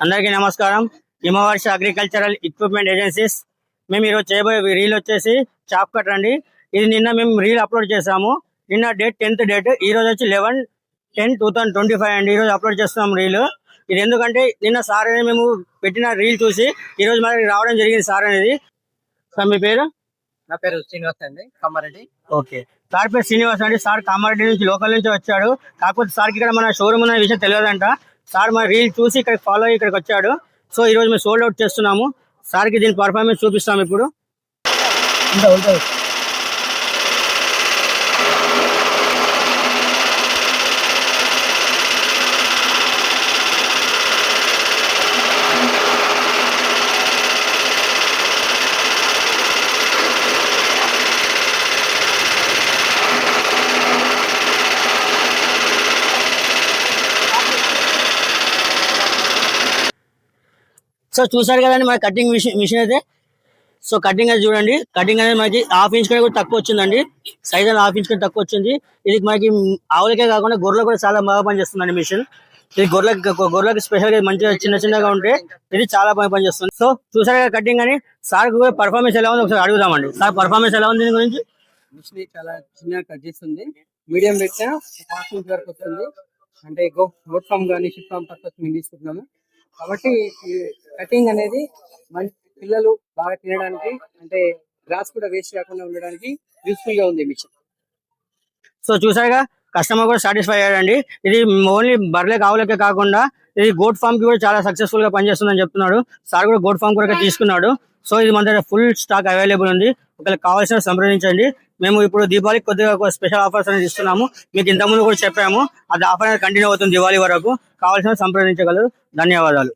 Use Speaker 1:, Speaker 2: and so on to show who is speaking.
Speaker 1: అందరికీ నమస్కారం. Himavarsha agricultural equipment agencies మేము ఈరోజు చేయబోయే రీల్ వచ్చేసి చాప్ కట్ అండి ఇది నిన్న మేము రీల్ అప్లోడ్ చేసాము నిన్న డేట్ టెన్త్ డేట్ ఈ రోజు వచ్చి eleven ten two thousand twenty five అండి. ఈ రోజు అప్లోడ్ చేస్తున్నాం రీల్ ఇది ఎందుకంటే నిన్న సార్ అనేది మేము పెట్టిన రీల్ చూసి ఈ రోజు మనకి రావడం జరిగింది సార్ అనేది. సార్ మీ పేరు?
Speaker 2: నా పేరు శ్రీనివాస్ అండి. కమ్మారెడ్డి
Speaker 1: ఓకే. సార్ పేరు శ్రీనివాస్ అండి. సార్ కామారెడ్డి నుంచి లోకల్ నుంచి వచ్చాడు. కాకపోతే సార్కి ఇక్కడ మన షోరూమ్ ఉన్న విషయం తెలియదంట. సార్ మా రీల్ చూసి ఇక్కడ ఫాలో అయ్యి ఇక్కడికి వచ్చాడు. సో ఈ రోజు మేము సోల్డ్ అవుట్ చేస్తున్నాము. సార్కి దీని పర్ఫార్మెన్స్ చూపిస్తాము ఇప్పుడు. సో చూసారు కదండి మన కటింగ్ మిషన్ మిషన్ అయితే? సో కటింగ్ అది చూడండి. కటింగ్ అనేది మనకి హాఫ్ ఇంచ్ కంటే కూడా తక్కువ వచ్చిందండి. సైజ్ అనేది హాఫ్ ఇంచ్ కంటే తక్కువ వచ్చింది. ఇది మనకి ఆవులకే కాకుండా గొర్రెలు కూడా చాలా బాగా పనిచేస్తుందండి మిషన్ ఇది గొర్రెలకి గొర్రెలకి స్పెషల్గా మంచిగా చిన్న చిన్నగా ఉంటే ఇది చాలా బాగా పనిచేస్తుంది. సో చూసారు కదా కటింగ్ అని? సార్ కూడా పర్ఫార్మెన్స్ ఎలా ఉంది ఒకసారి అడుగుదామండి. సార్ పర్ఫార్మెన్స్ ఎలా ఉంది దీని గురించి?
Speaker 2: మిషన్ చాలా చిన్నగా కట్ చేస్తుంది. మీడియం పెట్టిన హాఫ్ ఇంచ్ వరకు వస్తుంది. అంటే గో ఫామ్ కానీ ఫామ్ పర్పస్ మేము తీసుకుంటున్నాము. కాబట్టి కటింగ్ అనేది మంచి పిల్లలు బాగా తినడానికి అంటే గ్రాస్ కూడా వేస్ట్ కాకుండా ఉండడానికి యూస్ఫుల్గా ఉంది మిషన్.
Speaker 1: సో చూసారుగా కస్టమర్ కూడా సాటిస్ఫై అయ్యాడండి. ఇది ఓన్లీ బర్లే కావులకే కాకుండా ఇది గోట్ ఫామ్కి కూడా చాలా సక్సెస్ఫుల్గా పనిచేస్తుందని చెప్తున్నాడు. సార్ కూడా గోట్ ఫామ్ కూడా తీసుకున్నాడు. సో ఇది మన దగ్గర ఫుల్ స్టాక్ అవైలబుల్ ఉంది. ఒకవేళ కావాల్సిన సంప్రదించండి. మేము ఇప్పుడు దీపావళికి కొద్దిగా స్పెషల్ ఆఫర్స్ అనేది ఇస్తున్నాము. మీకు ఇంతకుముందు కూడా చెప్పాము. అది ఆఫర్ అనేది కంటిన్యూ అవుతుంది దివాళీ వరకు. కావాల్సిన సంప్రదించగలరు. ధన్యవాదాలు.